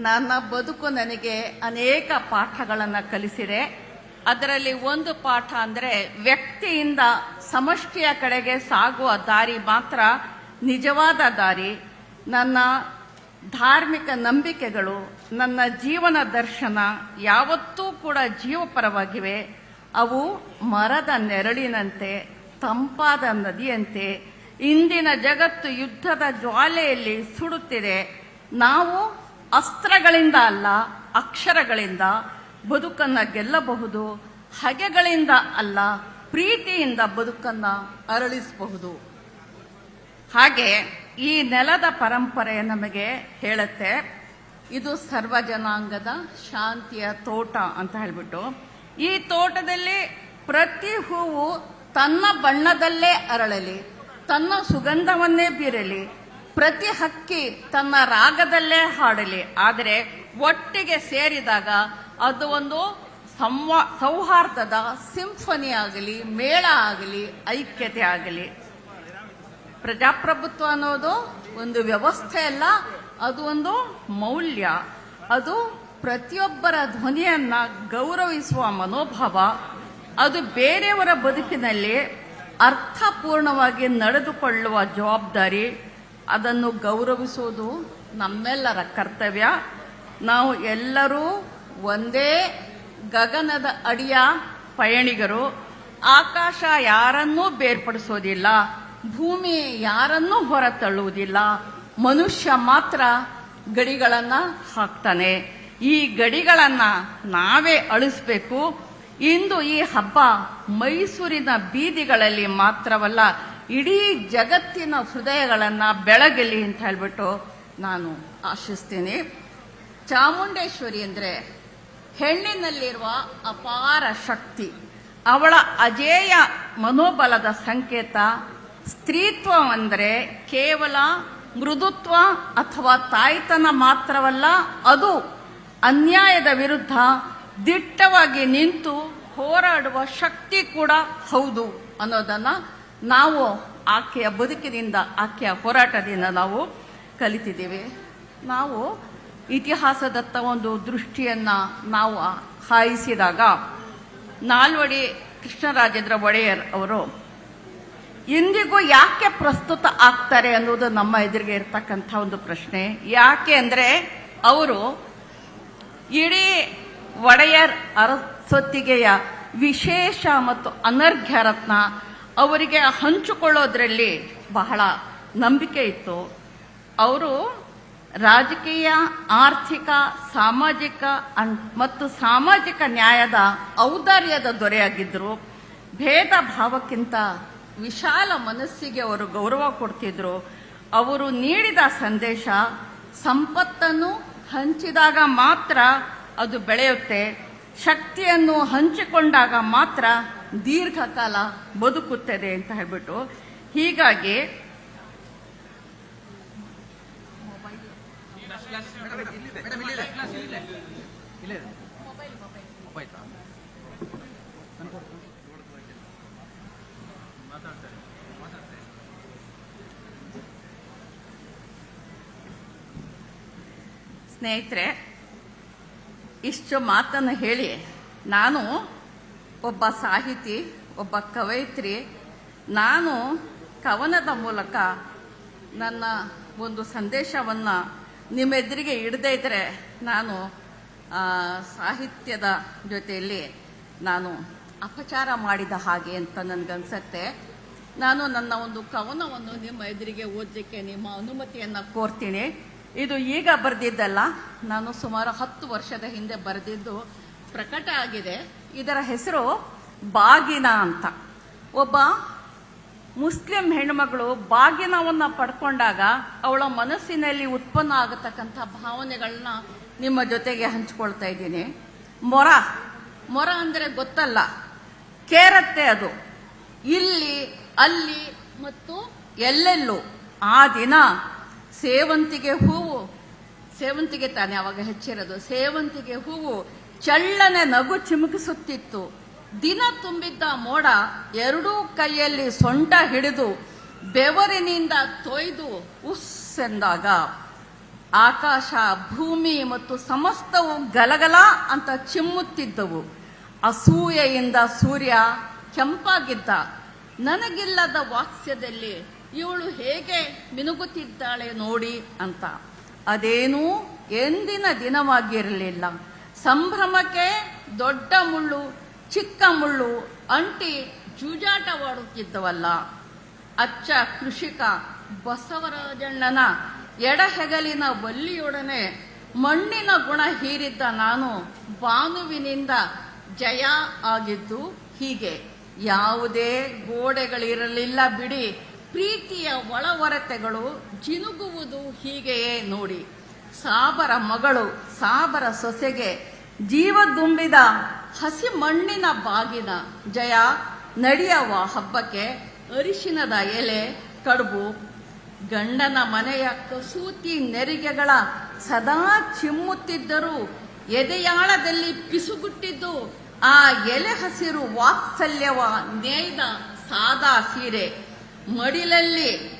ನನ್ನ ಬದುಕು ನನಗೆ ಅನೇಕ ಪಾಠಗಳನ್ನು ಕಲಿಸಿದೆ. ಅದರಲ್ಲಿ ಒಂದು ಪಾಠ ಅಂದರೆ ವ್ಯಕ್ತಿಯಿಂದ ಸಮಷ್ಟಿಯ ಕಡೆಗೆ ಸಾಗುವ ದಾರಿ ಮಾತ್ರ ನಿಜವಾದ ದಾರಿ. ನನ್ನ ಧಾರ್ಮಿಕ ನಂಬಿಕೆಗಳು, ನನ್ನ ಜೀವನ ದರ್ಶನ ಯಾವತ್ತೂ ಕೂಡ ಜೀವಪರವಾಗಿವೆ. ಅವು ಮರದ ನೆರಳಿನಂತೆ, ತಂಪಾದ ನದಿಯಂತೆ, ಇಂದಿನ ಜಗತ್ತು ಯುದ್ಧದ ಜ್ವಾಲೆಯಲ್ಲಿ ಸುಡುತ್ತಿದೆ. ನಾವು ಅಸ್ತ್ರಗಳಿಂದ ಅಲ್ಲ, ಅಕ್ಷರಗಳಿಂದ ಬದುಕನ್ನ ಗೆಲ್ಲಬಹುದು, ಹಗೆಗಳಿಂದ ಅಲ್ಲ, ಪ್ರೀತಿಯಿಂದ ಬದುಕನ್ನ ಅರಳಿಸಬಹುದು. ಹಾಗೆ ಈ ನೆಲದ ಪರಂಪರೆ ನಮಗೆ ಹೇಳುತ್ತೆ. ಇದು ಸರ್ವ ಜನಾಂಗದ ಶಾಂತಿಯ ತೋಟ ಅಂತ ಹೇಳ್ಬಿಟ್ಟು. ಈ ತೋಟದಲ್ಲಿ ಪ್ರತಿ ಹೂವು ತನ್ನ ಬಣ್ಣದಲ್ಲೇ ಅರಳಲಿ, ತನ್ನ ಸುಗಂಧವನ್ನೇ ಬೀರಲಿ ಪ್ರತಿ ಹಕ್ಕಿ ತನ್ನ ರಾಗದಲ್ಲೇ ಹಾಡಲಿ. ಆದರೆ ಒಟ್ಟಿಗೆ ಸೇರಿದಾಗ ಅದು ಒಂದು ಸಂವಾ, ಸೌಹಾರ್ದದ ಸಿಂಫನಿ ಆಗಲಿ, ಮೇಳ ಆಗಲಿ, ಐಕ್ಯತೆ ಆಗಲಿ. ಪ್ರಜಾಪ್ರಭುತ್ವ ಅನ್ನೋದು ಒಂದು ವ್ಯವಸ್ಥೆ ಅಲ್ಲ, ಅದು ಒಂದು ಮೌಲ್ಯ. ಅದು ಪ್ರತಿಯೊಬ್ಬರ ಧ್ವನಿಯನ್ನ ಗೌರವಿಸುವ ಮನೋಭಾವ. ಅದು ಬೇರೆಯವರ ಬದುಕಿನಲ್ಲಿ ಅರ್ಥಪೂರ್ಣವಾಗಿ ನಡೆದುಕೊಳ್ಳುವ ಜವಾಬ್ದಾರಿ. ಅದನ್ನು ಗೌರವಿಸುವುದು ನಮ್ಮೆಲ್ಲರ ಕರ್ತವ್ಯ. ನಾವು ಎಲ್ಲರೂ ಒಂದೇ ಗಗನದ ಅಡಿಯ ಪಯಣಿಗರು. ಆಕಾಶ ಯಾರನ್ನೂ ಬೇರ್ಪಡಿಸೋದಿಲ್ಲ. ಭೂಮಿ ಯಾರನ್ನೂ ಹೊರತಳ್ಳುವುದಿಲ್ಲ. ಮನುಷ್ಯ ಮಾತ್ರ ಗಡಿಗಳನ್ನು ಹಾಕ್ತಾನೆ. ಈ ಗಡಿಗಳನ್ನು ನಾವೇ ಅಳಿಸ್ಬೇಕು. ಇಂದು ಈ ಹಬ್ಬ ಮೈಸೂರಿನ ಬೀದಿಗಳಲ್ಲಿ ಮಾತ್ರವಲ್ಲ ಇಡೀ ಜಗತ್ತಿನ ಹೃದಯಗಳನ್ನು ಬೆಳಗಲಿ ಅಂತ ಹೇಳಿಬಿಟ್ಟು ನಾನು ಆಶಿಸ್ತೀನಿ. ಚಾಮುಂಡೇಶ್ವರಿ ಅಂದರೆ ಹೆಣ್ಣಿನಲ್ಲಿರುವ ಅಪಾರ ಶಕ್ತಿ. ಅವಳ ಅಜೇಯ ಮನೋಬಲದ ಸಂಕೇತ ಸ್ತ್ರೀತ್ವ ಅಂದರೆ ಕೇವಲ ಮೃದುತ್ವ ಅಥವಾ ತಾಯ್ತನ ಮಾತ್ರವಲ್ಲ, ಅದು ಅನ್ಯಾಯದ ವಿರುದ್ಧ ದಿಟ್ಟವಾಗಿ ನಿಂತು ಹೋರಾಡುವ ಶಕ್ತಿ ಕೂಡ ಹೌದು ಅನ್ನೋದನ್ನು ನಾವು ಆಕೆಯ ಬದುಕಿನಿಂದ, ಆಕೆಯ ಹೋರಾಟದಿಂದ ನಾವು ಕಲಿತಿದ್ದೇವೆ. ನಾವು ಇತಿಹಾಸದತ್ತ ಒಂದು ದೃಷ್ಟಿಯನ್ನು ನಾವು ಹಾಯಿಸಿದಾಗ, ನಾಲ್ವಡಿ ಕೃಷ್ಣರಾಜೇಂದ್ರ ಒಡೆಯರ್ ಅವರು, ಇಂದಿಗೂ ಯಾಕೆ ಪ್ರಸ್ತುತ ಆಗ್ತಾರೆ ಅನ್ನೋದು ನಮ್ಮ ಎದುರಿಗೆ ಇರ್ತಕ್ಕಂಥ ಒಂದು ಪ್ರಶ್ನೆ. ಯಾಕೆ ಅಂದರೆ, ಅವರು ಇಡೀ ಒಡೆಯರ್ ಅರಸೊತ್ತಿಗೆಯ ವಿಶೇಷ ಮತ್ತು ಅನರ್ಘ್ಯ ರತ್ನ ಅವರಿಗೆ ಹಂಚಿಕೊಳ್ಳೋದ್ರಲ್ಲಿ ಬಹಳ ನಂಬಿಕೆ ಇತ್ತು. ಅವರು ರಾಜಕೀಯ, ಆರ್ಥಿಕ, ಸಾಮಾಜಿಕ ಮತ್ತು ಸಾಮಾಜಿಕ ನ್ಯಾಯದ ಔದಾರ್ಯದ ದೊರೆಯಾಗಿದ್ದರು ಭೇದ ಭಾವಕ್ಕಿಂತ ವಿಶಾಲ ಮನಸ್ಸಿಗೆ ಅವರು ಗೌರವ ಕೊಡ್ತಿದ್ರು. ಅವರು ನೀಡಿದ ಸಂದೇಶ ಸಂಪತ್ತನ್ನು ಹಂಚಿದಾಗ ಮಾತ್ರ ಅದು ಬೆಳೆಯುತ್ತೆ. ಶಕ್ತಿಯನ್ನು ಹಂಚಿಕೊಂಡಾಗ ಮಾತ್ರ ದೀರ್ಘಕಾಲ ಬದುಕುತ್ತದೆ ಅಂತ ಹೇಳ್ಬಿಟ್ಟು ಹೀಗಾಗಿ ಸ್ನೇಹಿತರೆ ಇಷ್ಟು ಮಾತನ್ನು ಹೇಳಿ ನಾನು ಒಬ್ಬ ಸಾಹಿತಿ, ಒಬ್ಬ ಕವಯಿತ್ರಿ. ನಾನು ಕವನದ ಮೂಲಕ ನನ್ನ ಒಂದು ಸಂದೇಶವನ್ನು ನಿಮ್ಮೆದುರಿಗೆ ಇಡದೇ ಇದ್ದರೆ ನಾನು ಸಾಹಿತ್ಯದ ಜೊತೆಯಲ್ಲಿ ನಾನು ಅಪಚಾರ ಮಾಡಿದ ಹಾಗೆ ಅಂತ ನನಗನ್ಸತ್ತೆ. ನಾನು ನನ್ನ ಒಂದು ಕವನವನ್ನು ನಿಮ್ಮ ಎದುರಿಗೆ ಓದಲಿಕ್ಕೆ ನಿಮ್ಮ ಅನುಮತಿಯನ್ನು ಕೋರ್ತೀನಿ. ಇದು ಈಗ ಬರೆದಿದ್ದಲ್ಲ, ನಾನು ಸುಮಾರು ಹತ್ತು ವರ್ಷದ ಹಿಂದೆ ಬರೆದಿದ್ದು ಪ್ರಕಟ ಆಗಿದೆ. ಇದರ ಹೆಸರು ಬಾಗಿನ ಅಂತ. ಒಬ್ಬ ಮುಸ್ಲಿಂ ಹೆಣ್ಮಗಳು ಬಾಗಿನವನ್ನು ಪಡ್ಕೊಂಡಾಗ ಅವಳ ಮನಸ್ಸಿನಲ್ಲಿ ಉತ್ಪನ್ನ ಆಗತಕ್ಕಂಥ ಭಾವನೆಗಳನ್ನ ನಿಮ್ಮ ಜೊತೆಗೆ ಹಂಚ್ಕೊಳ್ತಾ ಇದ್ದೀನಿ. ಮೊರ ಮೊರ ಅಂದರೆ ಗೊತ್ತಲ್ಲ. ಕೇರತ್ತೆ ಅದು. ಇಲ್ಲಿ, ಅಲ್ಲಿ ಮತ್ತು ಎಲ್ಲೆಲ್ಲೂ ಆ ದಿನ ಸೇವಂತಿಗೆ ಹೂವು, ಸೇವಂತಿಗೆ ತಾನೆ ಅವಾಗ ಹೆಚ್ಚಿರೋದು, ಸೇವಂತಿಗೆ ಹೂವು ಚಳ್ಳನೆ ನಗು ಚಿಮುಕಿಸುತ್ತಿತ್ತು. ದಿನ ತುಂಬಿದ್ದ ಮೋಡ ಎರಡೂ ಕೈಯಲ್ಲಿ ಸೊಂಟ ಹಿಡಿದು ಬೆವರಿನಿಂದ ತೊಯ್ದು ಉಸ್ ಎಂದಾಗ ಆಕಾಶ, ಭೂಮಿ ಮತ್ತು ಸಮಸ್ತವು ಗಲಗಲ ಅಂತ ಚಿಮ್ಮುತ್ತಿದ್ದವು. ಅಸೂಯೆಯಿಂದ ಸೂರ್ಯ ಕೆಂಪಾಗಿದ್ದ. ನನಗಿಲ್ಲದ ವಾಸ್ಯದಲ್ಲಿ ಇವಳು ಹೇಗೆ ಮಿನುಗುತ್ತಿದ್ದಾಳೆ ನೋಡಿ ಅಂತ. ಅದೇನೂ ಎಂದಿನ ದಿನವಾಗಿರಲಿಲ್ಲ. ಸಂಭ್ರಮಕ್ಕೆ ದೊಡ್ಡ ಮುಳ್ಳು, ಚಿಕ್ಕ ಮುಳ್ಳು, ಅಂಟಿ ಜೂಜಾಟವಾಡುತ್ತಿದ್ದವಲ್ಲ. ಅಚ್ಚ ಕೃಷಿಕ ಬಸವರಾಜಣ್ಣನ ಎಡಹೆಗಲಿನ ಬಲ್ಲಿಯೊಡನೆ ಮಣ್ಣಿನ ಗುಣ ಹೀರಿದ್ದ ನಾನು ಬಾನುವಿನಿಂದ ಜಯ ಆಗಿದ್ದು ಹೀಗೆ. ಯಾವುದೇ ಗೋಡೆಗಳಿರಲಿಲ್ಲ ಬಿಡಿ, ಪ್ರೀತಿಯ ಒಳವರತೆಗಳು ಜಿನುಗುವುದು ಹೀಗೆಯೇ ನೋಡಿ. ಸಾಬರ ಮಗಳು, ಸಾಬರ ಸೊಸೆಗೆ ಜೀವ ದುಂಬಿದ ಹಸಿ ಮಣ್ಣಿನ ಬಾಗಿನ ಜಯ ನಡೆಯವ ಹಬ್ಬಕ್ಕೆ ಅರಿಶಿನದ ಎಲೆ, ಕಡುಬು, ಗಂಡನ ಮನೆಯ ಕಸೂತಿ ನೆರಿಗೆಗಳ ಸದಾ ಚಿಮ್ಮುತ್ತಿದ್ದರೂ ಎದೆಯಾಳದಲ್ಲಿ ಪಿಸುಗುಟ್ಟಿದ್ದು ಆ ಎಲೆ ಹಸಿರು ವಾತ್ಸಲ್ಯವ ನೇಯ್ದ ಸಾದಾ ಸೀರೆ. ಮಡಿಲಲ್ಲಿ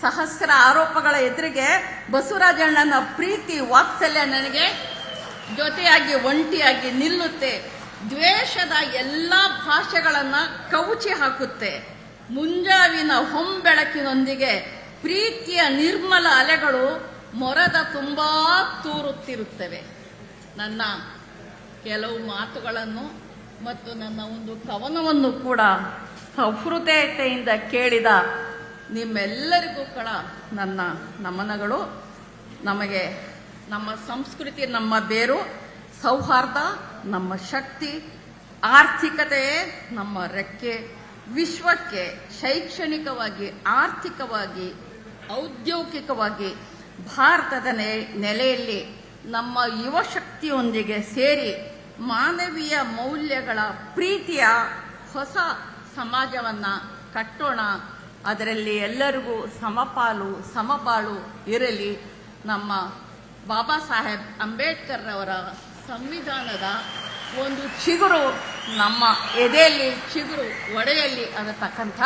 ಸಹಸ್ರ ಆರೋಪಗಳ ಎದುರಿಗೆ ಬಸವರಾಜಣ್ಣನ ಪ್ರೀತಿ ವಾತ್ಸಲ್ಯ ನನಗೆ ಜೊತೆಯಾಗಿ ಒಂಟಿಯಾಗಿ ನಿಲ್ಲುತ್ತೆ. ದ್ವೇಷದ ಎಲ್ಲ ಭಾಷೆಗಳನ್ನು ಕವುಚಿ ಹಾಕುತ್ತೆ. ಮುಂಜಾವಿನ ಹೊಂಬೆಳಕಿನೊಂದಿಗೆ ಪ್ರೀತಿಯ ನಿರ್ಮಲ ಅಲೆಗಳು ಮೊರದ ತುಂಬಾ ತೂರುತ್ತಿರುತ್ತವೆ. ನನ್ನ ಕೆಲವು ಮಾತುಗಳನ್ನು ಮತ್ತು ನನ್ನ ಒಂದು ಕವನವನ್ನು ಕೂಡ ಸಹೃದಯತೆಯಿಂದ ಕೇಳಿದ ನಿಮ್ಮೆಲ್ಲರಿಗೂ ಕೂಡ ನನ್ನ ನಮನಗಳು. ನಮಗೆ ನಮ್ಮ ಸಂಸ್ಕೃತಿ, ನಮ್ಮ ಬೇರು, ಸೌಹಾರ್ದ, ನಮ್ಮ ಶಕ್ತಿ ಆರ್ಥಿಕತೆಯೇ ನಮ್ಮ ರೆಕ್ಕೆ, ವಿಶ್ವಕ್ಕೆ ಶೈಕ್ಷಣಿಕವಾಗಿ, ಆರ್ಥಿಕವಾಗಿ, ಔದ್ಯೋಗಿಕವಾಗಿ ಭಾರತದ ನೆಲೆಯಲ್ಲಿ ನಮ್ಮ ಯುವ ಶಕ್ತಿಯೊಂದಿಗೆ ಸೇರಿ ಮಾನವೀಯ ಮೌಲ್ಯಗಳ ಪ್ರೀತಿಯ ಹೊಸ ಸಮಾಜವನ್ನ ಕಟ್ಟೋಣ. ಅದರಲ್ಲಿ ಎಲ್ಲರಿಗೂ ಸಮಪಾಲು ಸಮಬಾಳು ಇರಲಿ. ನಮ್ಮ ಬಾಬಾ ಸಾಹೇಬ್ ಅಂಬೇಡ್ಕರ್ ಅವರ ಸಂವಿಧಾನದ ಒಂದು ಚಿಗುರು ನಮ್ಮ ಎದೆಯಲ್ಲಿ, ಚಿಗುರು ಒಡೆಯಲ್ಲಿ ಅನ್ನತಕ್ಕಂಥ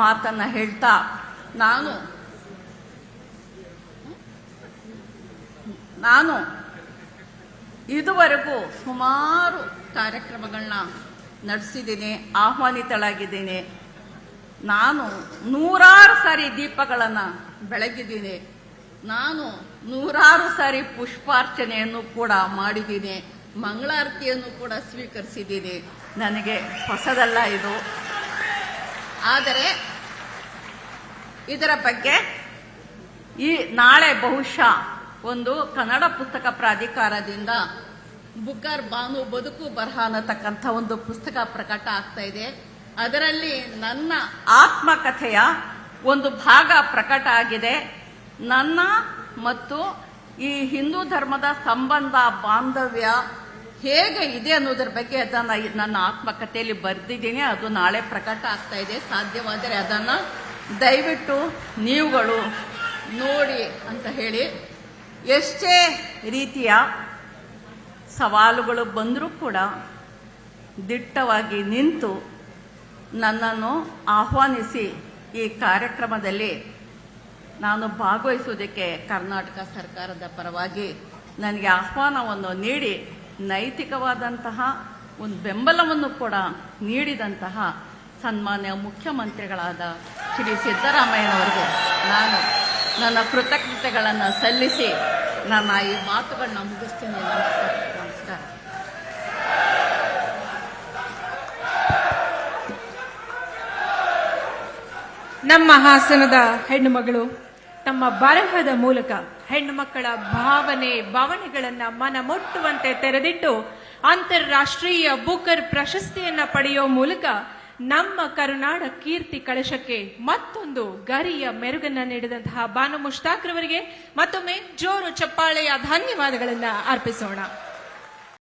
ಮಾತನ್ನ ಹೇಳ್ತಾ ನಾನು ನಾನು ಇದುವರೆಗೂ ಸುಮಾರು ಕಾರ್ಯಕ್ರಮಗಳನ್ನ ನಡೆಸಿದ್ದೀನಿ, ಆಹ್ವಾನಿತಳಾಗಿದ್ದೀನಿ. ನಾನು ನೂರಾರು ಸಾರಿ ದೀಪಗಳನ್ನು ಬೆಳಗಿದ್ದೀನಿ. ನಾನು ನೂರಾರು ಸಾರಿ ಪುಷ್ಪಾರ್ಚನೆಯನ್ನು ಕೂಡ ಮಾಡಿದ್ದೀನಿ. ಮಂಗಳಾರತಿಯನ್ನು ಕೂಡ ಸ್ವೀಕರಿಸಿದ್ದೀನಿ. ನನಗೆ ಹೊಸದಲ್ಲ ಇದು. ಆದರೆ ಇದರ ಬಗ್ಗೆ ಈ ನಾಳೆ ಬಹುಶಃ ಒಂದು ಕನ್ನಡ ಪುಸ್ತಕ ಪ್ರಾಧಿಕಾರದಿಂದ ಬುಕ್ಕರ್ ಬಾನು ಬದುಕು ಬರಹ ಅನ್ನತಕ್ಕಂಥ ಒಂದು ಪುಸ್ತಕ ಪ್ರಕಟ ಆಗ್ತಾ ಇದೆ. ಅದರಲ್ಲಿ ನನ್ನ ಆತ್ಮಕಥೆಯ ಒಂದು ಭಾಗ ಪ್ರಕಟ ಆಗಿದೆ. ನನ್ನ ಮತ್ತು ಈ ಹಿಂದೂ ಧರ್ಮದ ಸಂಬಂಧ, ಬಾಂಧವ್ಯ ಹೇಗೆ ಇದೆ ಅನ್ನೋದ್ರ ಬಗ್ಗೆ ಅದನ್ನ ನನ್ನ ಆತ್ಮಕಥೆಯಲ್ಲಿ ಬರೆದಿದ್ದೀನಿ. ಅದು ನಾಳೆ ಪ್ರಕಟ ಆಗ್ತಾ ಇದೆ. ಸಾಧ್ಯವಾದರೆ ಅದನ್ನ ದಯವಿಟ್ಟು ನೀವುಗಳು ನೋಡಿ ಅಂತ ಹೇಳಿ. ಎಷ್ಟೇ ರೀತಿಯ ಸವಾಲುಗಳು ಬಂದರೂ ಕೂಡ ದಿಟ್ಟವಾಗಿ ನಿಂತು ನನ್ನನ್ನು ಆಹ್ವಾನಿಸಿ ಈ ಕಾರ್ಯಕ್ರಮದಲ್ಲಿ ನಾನು ಭಾಗವಹಿಸುವುದಕ್ಕೆ ಕರ್ನಾಟಕ ಸರ್ಕಾರದ ಪರವಾಗಿ ನನಗೆ ಆಹ್ವಾನವನ್ನು ನೀಡಿ, ನೈತಿಕವಾದಂತಹ ಒಂದು ಬೆಂಬಲವನ್ನು ಕೂಡ ನೀಡಿದಂತಹ ಸನ್ಮಾನ್ಯ ಮುಖ್ಯಮಂತ್ರಿಗಳಾದ ಶ್ರೀ ಸಿದ್ದರಾಮಯ್ಯನವರಿಗೆ ನಾನು ನನ್ನ ಕೃತಜ್ಞತೆಗಳನ್ನು ಸಲ್ಲಿಸಿ ನನ್ನ ಈ ಮಾತುಗಳನ್ನ ಮುಗಿಸ್ತೀನಿ. ನಮಸ್ಕಾರ. ನಮ್ಮ ಹಾಸನದ ಹೆಣ್ಣು ಮಗಳು, ತಮ್ಮ ಬರಹದ ಮೂಲಕ ಹೆಣ್ಣು ಮಕ್ಕಳ ಭಾವನೆ, ಭಾವನೆಗಳನ್ನ ಮನ ಮುಟ್ಟುವಂತೆ ತೆರೆದಿಟ್ಟು ಅಂತಾರಾಷ್ಟ್ರೀಯ ಬುಕರ್ ಪ್ರಶಸ್ತಿಯನ್ನ ಪಡೆಯೋ ಮೂಲಕ ನಮ್ಮ ಕರುನಾಡ ಕೀರ್ತಿ ಕಳಶಕ್ಕೆ ಮತ್ತೊಂದು ಗರಿಯ ಮೆರುಗನ್ನ ನೀಡಿದಂತಹ ಬಾನು ಮುಷ್ತಾಕ್ರವರಿಗೆ ಮತ್ತೊಮ್ಮೆ ಜೋರು ಚಪ್ಪಾಳೆಯ ಧನ್ಯವಾದಗಳನ್ನ ಅರ್ಪಿಸೋಣ.